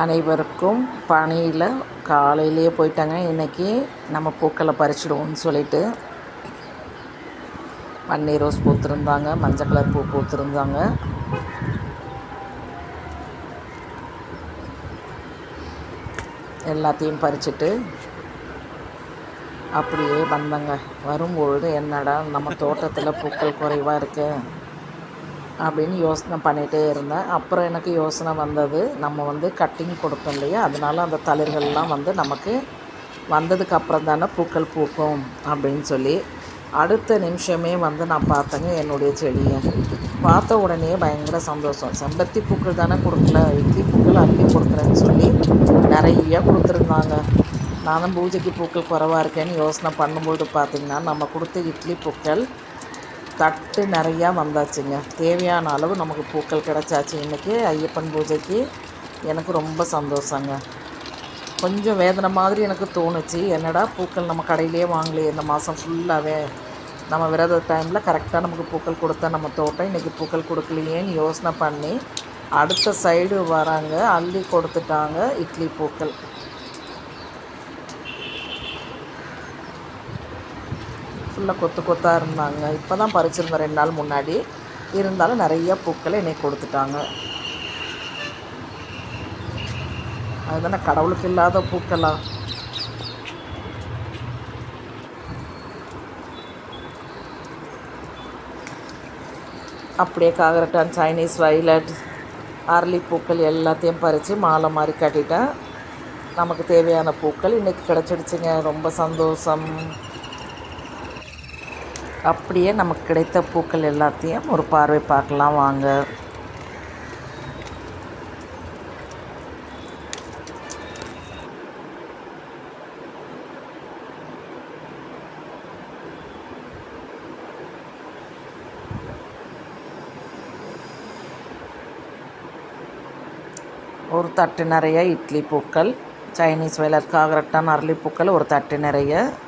அனைவருக்கும் பனியில் காலையிலேயே போயிட்டாங்க. இன்றைக்கி நம்ம பூக்களை பறிச்சிடுவோம்னு சொல்லிட்டு. பன்னீர் ரோஸ் பூத்துருந்தாங்க மஞ்சள் கலர் பூ பூத்துருந்தாங்க. எல்லாத்தையும் பறிச்சுட்டு அப்படியே வந்தங்க. வரும்பொழுது என்னடா நம்ம தோட்டத்தில் பூக்கள் குறைவாக இருக்குது அப்படின்னு யோசனை பண்ணிகிட்டே இருந்தேன். அப்புறம் எனக்கு யோசனை வந்தது நம்ம வந்து கட்டிங் கொடுத்தோம் இல்லையா? அதனால் அந்த தளிர்கள்லாம் வந்து நமக்கு வந்ததுக்கப்புறம் தானே பூக்கள் பூக்கும் அப்படின்னு சொல்லி அடுத்த நிமிஷமே வந்து நான் பார்த்தேங்க என்னுடைய செடியை. பார்த்த உடனே பயங்கர சந்தோஷம். செம்பருத்தி பூக்கள் தானே கொடுக்கல இட்லி பூக்கள் அள்ளி கொடுக்குறேன்னு சொல்லி நிறைய கொடுத்துருந்தாங்க. நானும் பூஜைக்கு பூக்கள் குறைவாக இருக்கேன்னு யோசனை பண்ணும்போது பார்த்திங்கன்னா நம்ம கொடுத்த இட்லி பூக்கள் தட்டு நிறையா வந்தாச்சுங்க. தேவையான அளவு நமக்கு பூக்கள் கிடச்சாச்சு. இன்றைக்கி ஐயப்பன் பூஜைக்கு எனக்கு ரொம்ப சந்தோஷங்க. கொஞ்சம் வேதனை மாதிரி எனக்கு தோணுச்சு. என்னடா பூக்கள் நம்ம கடையிலே வாங்கலையே? இந்த மாதம் ஃபுல்லாகவே நம்ம விரத டைமில் கரெக்டாக நமக்கு பூக்கள் கொடுத்தா நம்ம தோட்டம் இன்றைக்கி பூக்கள் கொடுக்கலையேன்னு யோசனை பண்ணி அடுத்த சைடு வராங்க. அள்ளி கொடுத்துட்டாங்க இட்லி பூக்கள். ஃபுல்லாக கொத்து கொத்தாக இருந்தாங்க. இப்போ தான் பறிச்சிருந்தேன் ரெண்டு நாள் முன்னாடி. இருந்தாலும் நிறைய பூக்களை என்னை கொடுத்துட்டாங்க. அதுதானே கடவுளுக்கு இல்லாத பூக்களாக அப்படியே காகரட்டான் சைனீஸ் வைலட் அரளி பூக்கள் எல்லாத்தையும் பறித்து மாலை மாதிரி கட்டிட்டேன். நமக்கு தேவையான பூக்கள் இன்றைக்கி கிடச்சிடுச்சிங்க. ரொம்ப சந்தோஷம். அப்படியே நமக்கு கிடைத்த பூக்கள் எல்லாத்தையும் ஒரு பார்வை பார்க்கலாம் வாங்க. ஒரு தட்டு நிறைய இட்லி பூக்கள் சைனீஸ் வேலர் காகரட்டான் அரளி பூக்கள் ஒரு தட்டு நிறைய.